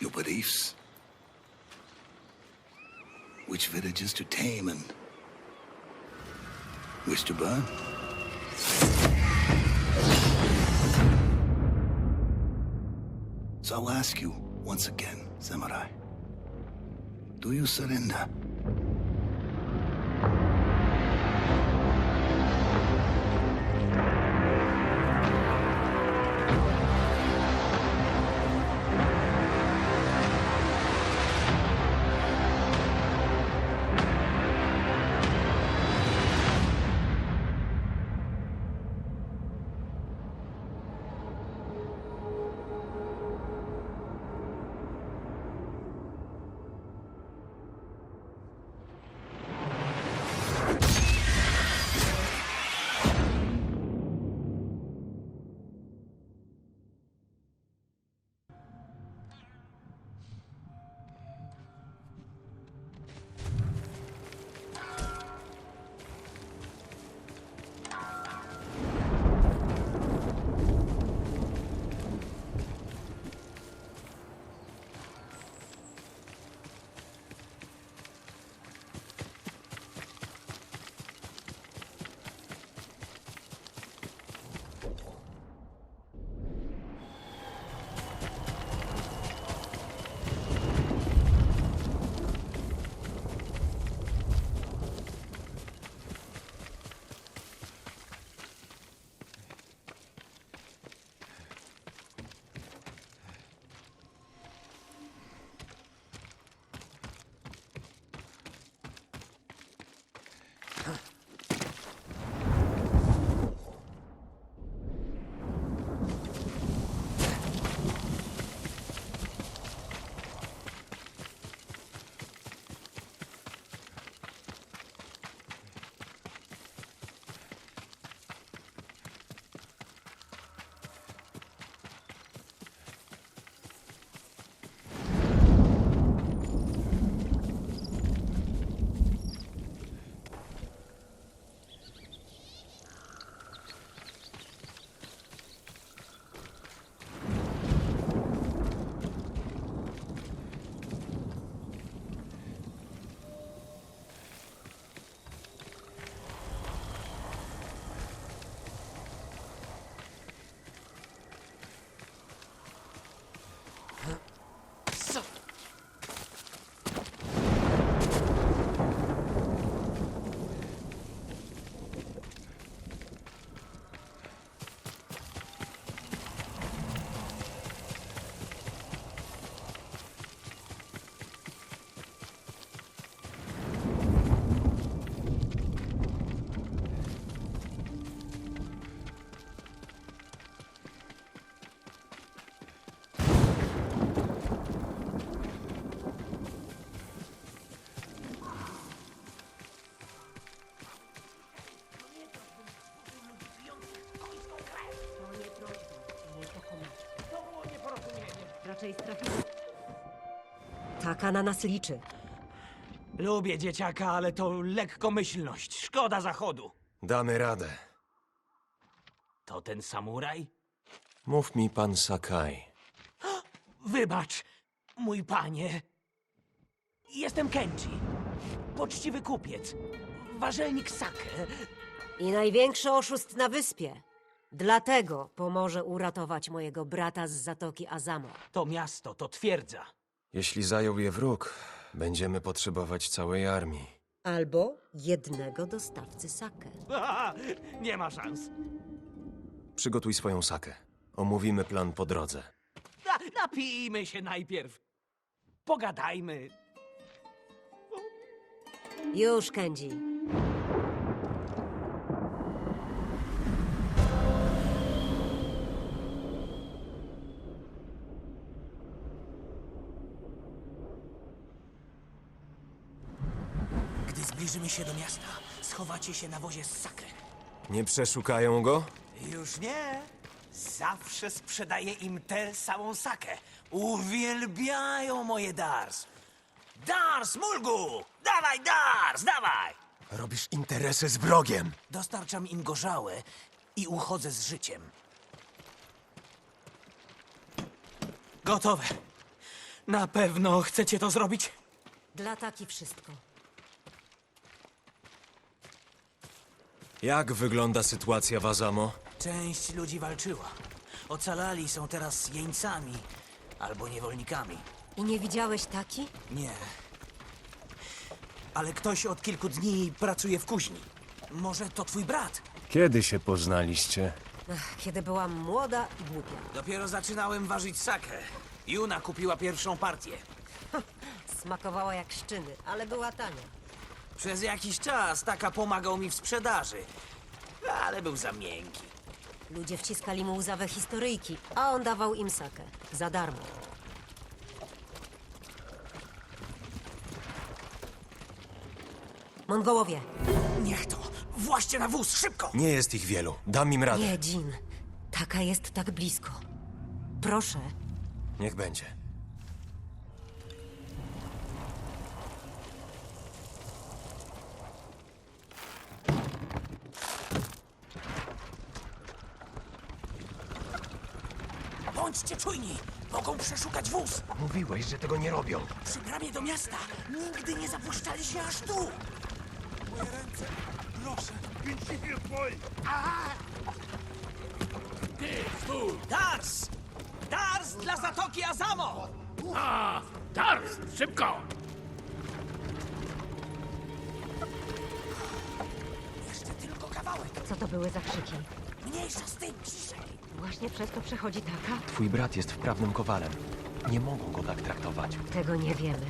your beliefs, which villages to tame and which to burn. So I'll ask you once again, Samurai. Do you surrender? Raczej strafimy. Taka na nas liczy. Lubię dzieciaka, ale to lekkomyślność. Szkoda zachodu. Damy radę. To ten samuraj? Mów mi pan Sakai. Wybacz, mój panie. Jestem Kenji. Poczciwy kupiec. Warzelnik sake. I największy oszust na wyspie. Dlatego pomoże uratować mojego brata z zatoki Azamo. To miasto, to twierdza. Jeśli zajął je wróg, będziemy potrzebować całej armii. Albo jednego dostawcy sake. Nie ma szans. Przygotuj swoją sakę. Omówimy plan po drodze. Na, napijmy się najpierw. Pogadajmy. Już, Kenji. Zbliżymy się do miasta, schowacie się na wozie z sake. Nie przeszukają go? Już nie. Zawsze sprzedaję im tę samą sakę. Uwielbiają moje Dars. Dars, Mulgu! Dawaj, Dars, dawaj! Robisz interesy z wrogiem. Dostarczam im gorzałe i uchodzę z życiem. Gotowe. Na pewno chcecie to zrobić? Dla taki wszystko. Jak wygląda sytuacja w Azamo? Część ludzi walczyła. Ocalali są teraz jeńcami albo niewolnikami. I nie widziałeś taki? Nie. Ale ktoś od kilku dni pracuje w kuźni. Może to twój brat? Kiedy się poznaliście? Ach, kiedy byłam młoda i głupia. Dopiero zaczynałem ważyć sakę. Juna kupiła pierwszą partię. Smakowała jak szczyny, ale była tania. Przez jakiś czas taka pomagał mi w sprzedaży. Ale był za miękki. Ludzie wciskali mu łzawe historyjki, a on dawał im sakę. Za darmo. Mongołowie! Niech to! Właśnie na wóz, szybko! Nie jest ich wielu. Dam im radę. Nie, Jean. Taka jest tak blisko. Proszę. Niech będzie. Bądźcie czujni! Mogą przeszukać wóz! Mówiłeś, że tego nie robią. Przy bramie do miasta nigdy nie zapuszczali się aż tu! Moje ręce! Proszę! Pięćdziesiąt twoi! Dars! Dars dla Zatoki Azamo! A, Darst, szybko! Jeszcze tylko kawałek. Co to były za krzyki? Mniejsza z tym, ciszej. Właśnie przez to przechodzi taka? Twój brat jest wprawnym kowalem. Nie mogą go tak traktować. Tego nie wiemy.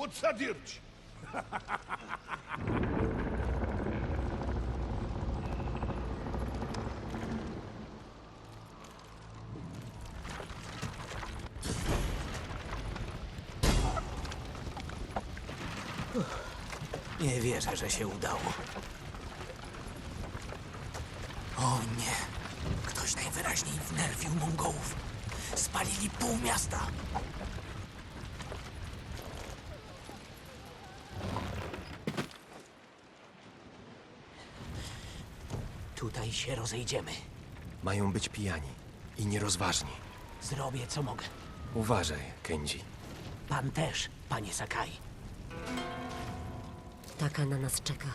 Podsadirć! Nie wierzę, że się udało. O nie. Ktoś najwyraźniej wnerwił Mongołów. Spalili pół miasta. Się rozejdziemy. Mają być pijani i nierozważni. Zrobię co mogę. Uważaj, Kenji. Pan też, panie Sakai. Taka na nas czeka.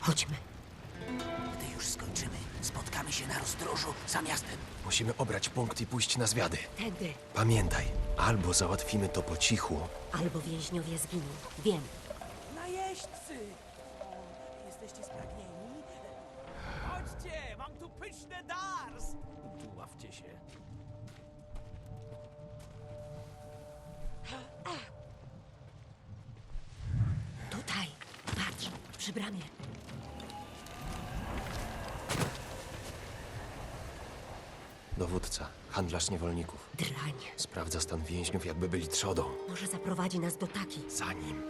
Chodźmy. Gdy już skończymy, spotkamy się na rozdrożu za miastem. Musimy obrać punkt i pójść na zwiady. Tedy. Pamiętaj, albo załatwimy to po cichu, Albo więźniowie zginą. Wiem. Dowódca, handlarz niewolników, Drań. sprawdza stan więźniów, jakby byli trzodą. Może zaprowadzi nas do taki. Za nim.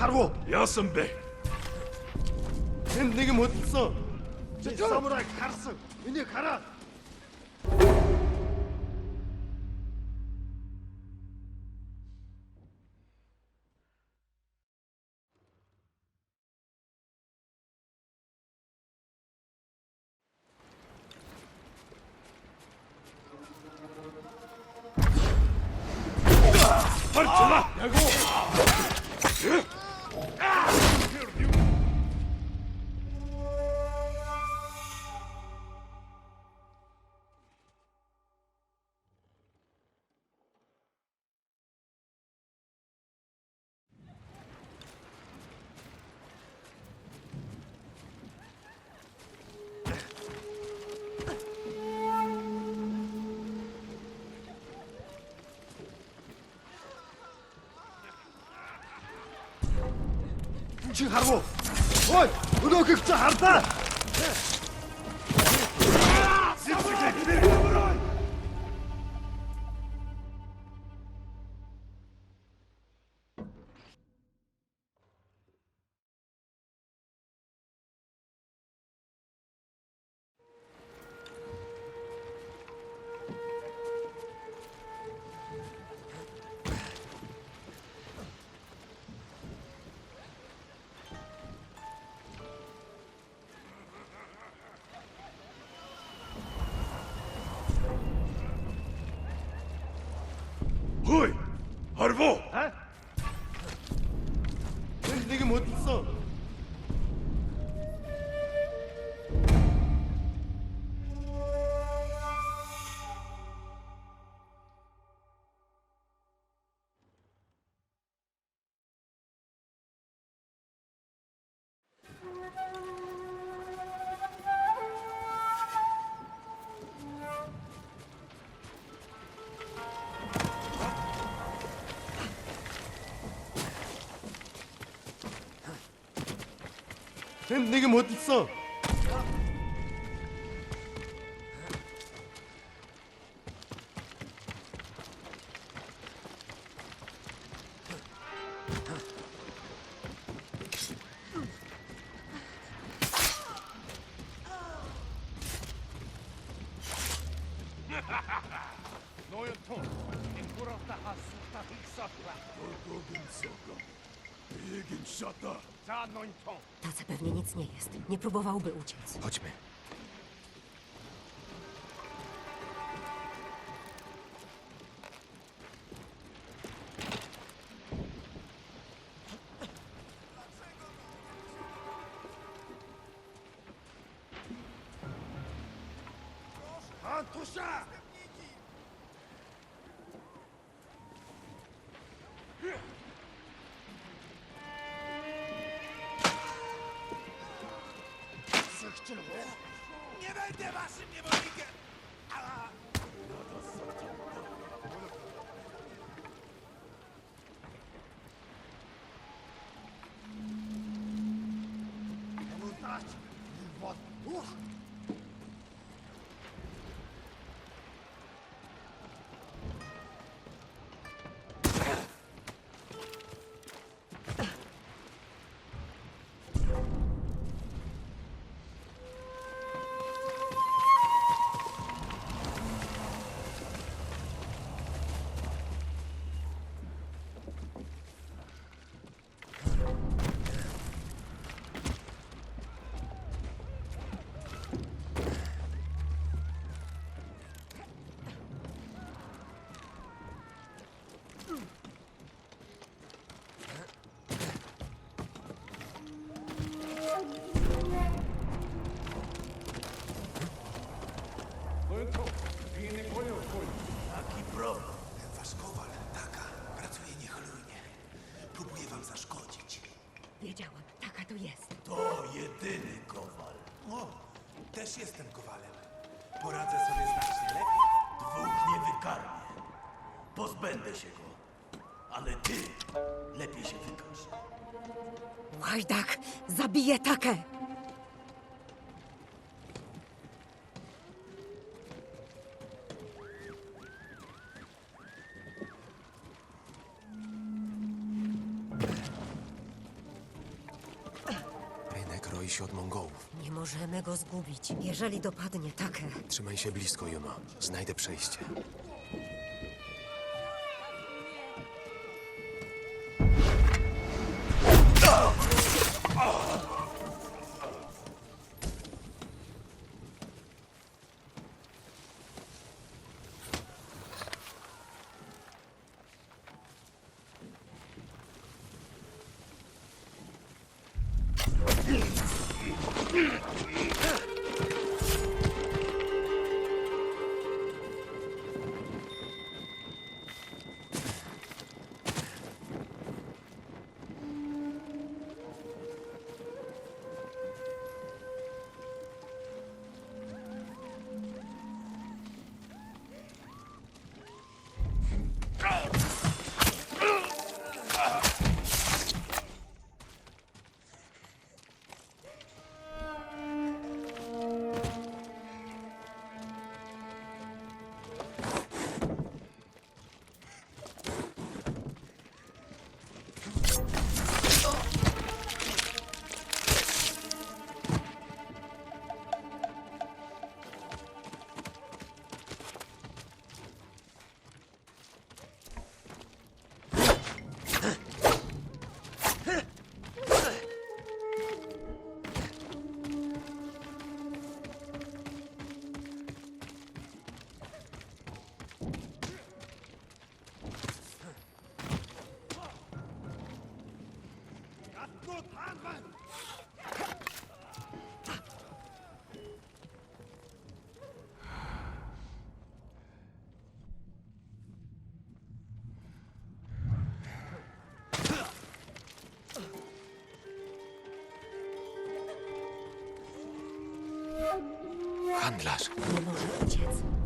칭하루! 야 선배! 쟨 내게 못 있어! 저 사무라이 가르스! 이제 가라! чинь харгу. Ой, өнөөх их чи хардаа. う。 근데 이게 멋있어. 너의 통, 내 물었다 갔었다 있었다. 물고 금속어. Tace pewnie nic nie jest. Nie próbowałby uciec. Chodźmy. Спасибо, Ника. А, Pozbędę się go. Ale ty lepiej się wykaż. Łajdak! Zabiję takę! Rynek roi się od Mongołów. Nie możemy go zgubić. Jeżeli dopadnie takę, Trzymaj się blisko, Juno. Znajdę przejście. Hmm. Handlarz. Nie może uciec.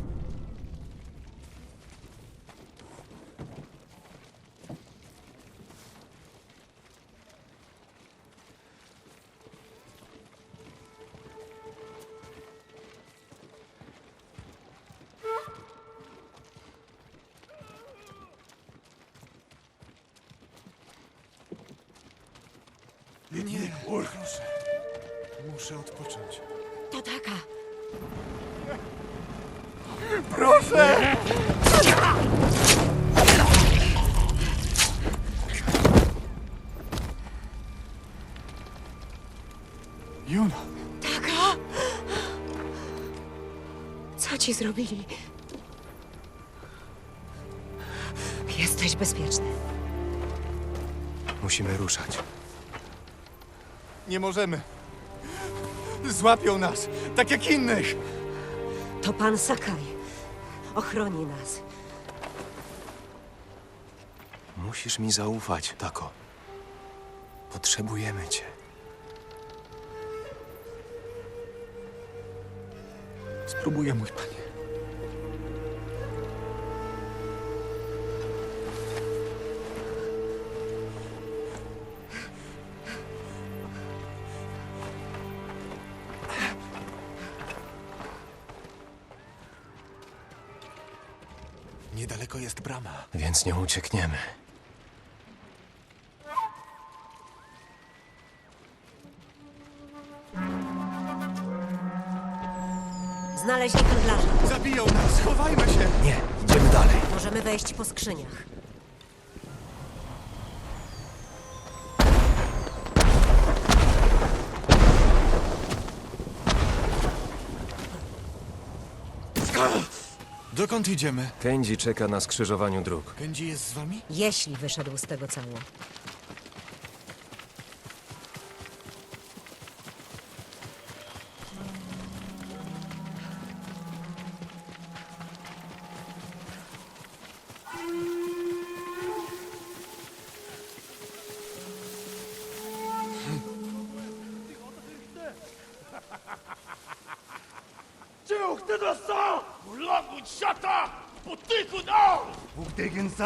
Juno, Taka! Co ci zrobili? Jesteś bezpieczny. Musimy ruszać. nie możemy. Złapią nas, tak jak innych. To pan Sakai. Ochroni nas. Musisz mi zaufać, Tako. Potrzebujemy cię. Spróbuję, mój panie. Więc nie uciekniemy. Znaleźli handlarza. Zabiją nas, schowajmy się! Nie, idziemy dalej. Możemy wejść po skrzyniach. Dokąd idziemy? Kędzi czeka na skrzyżowaniu dróg. Kędzi jest z wami? Jeśli wyszedł z tego cało.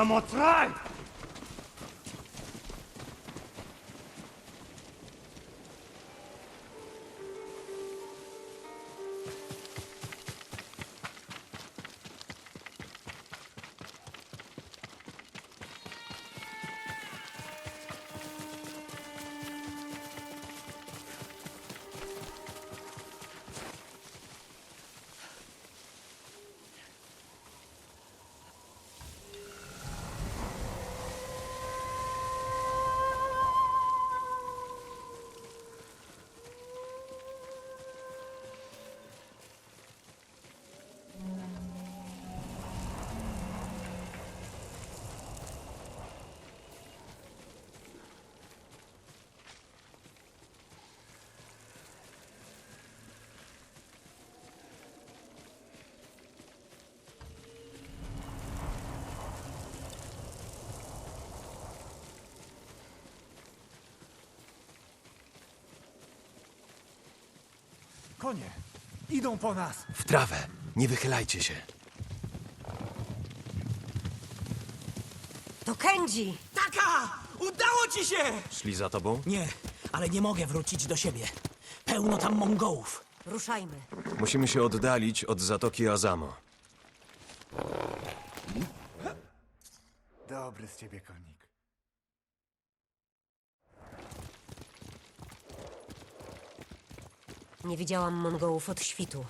remontera Konie, idą po nas. W trawę. Nie wychylajcie się. To Kenji! Taka! Udało ci się! Szli za tobą? Nie, ale nie mogę wrócić do siebie. Pełno tam Mongołów. Ruszajmy. Musimy się oddalić od zatoki Azamo. Dobry z ciebie konik. Nie widziałam Mongołów od świtu.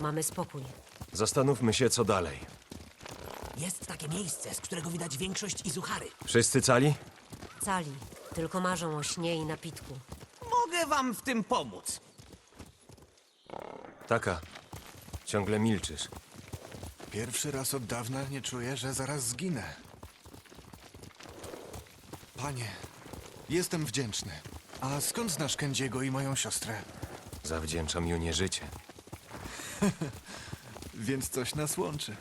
Mamy spokój. Zastanówmy się, co dalej. Jest takie miejsce, z którego widać większość Izuchary. Wszyscy cali? Cali. Tylko marzą o śnie i napitku. Mogę wam w tym pomóc. Taka. Ciągle milczysz. Pierwszy raz od dawna nie czuję, że zaraz zginę. Panie, jestem wdzięczny. A skąd znasz Kędziego i moją siostrę? Zawdzięczam Junie życie. Więc coś nas łączy.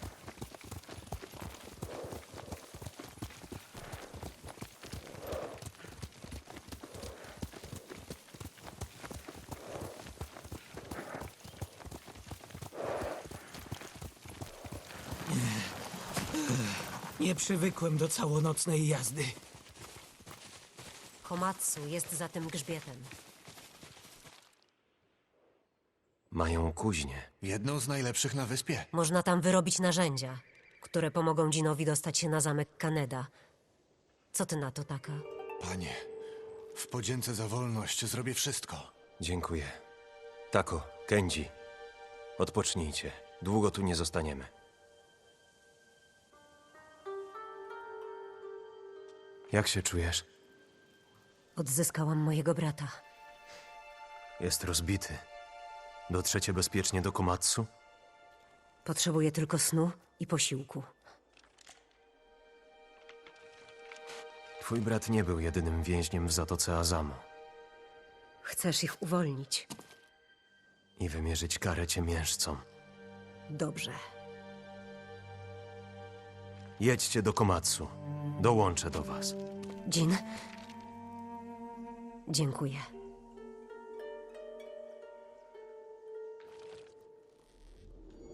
Nie przywykłem do całonocnej jazdy. Komatsu jest za tym grzbietem. Mają kuźnię. Jedną z najlepszych na wyspie. Można tam wyrobić narzędzia, które pomogą Dzinowi dostać się na zamek Kaneda. Co ty na to taka? Panie, w podzięce za wolność zrobię wszystko. Dziękuję. Tako, Kenji. Odpocznijcie. Długo tu nie zostaniemy. Jak się czujesz? Odzyskałam mojego brata. Jest rozbity. Dotrzecie bezpiecznie do Komatsu? Potrzebuję tylko snu i posiłku. Twój brat nie był jedynym więźniem w Zatoce Azamo. Chcesz ich uwolnić? I wymierzyć karę ciemiężcom. Dobrze. Jedźcie do Komatsu. Dołączę do was. Jin. Dziękuję.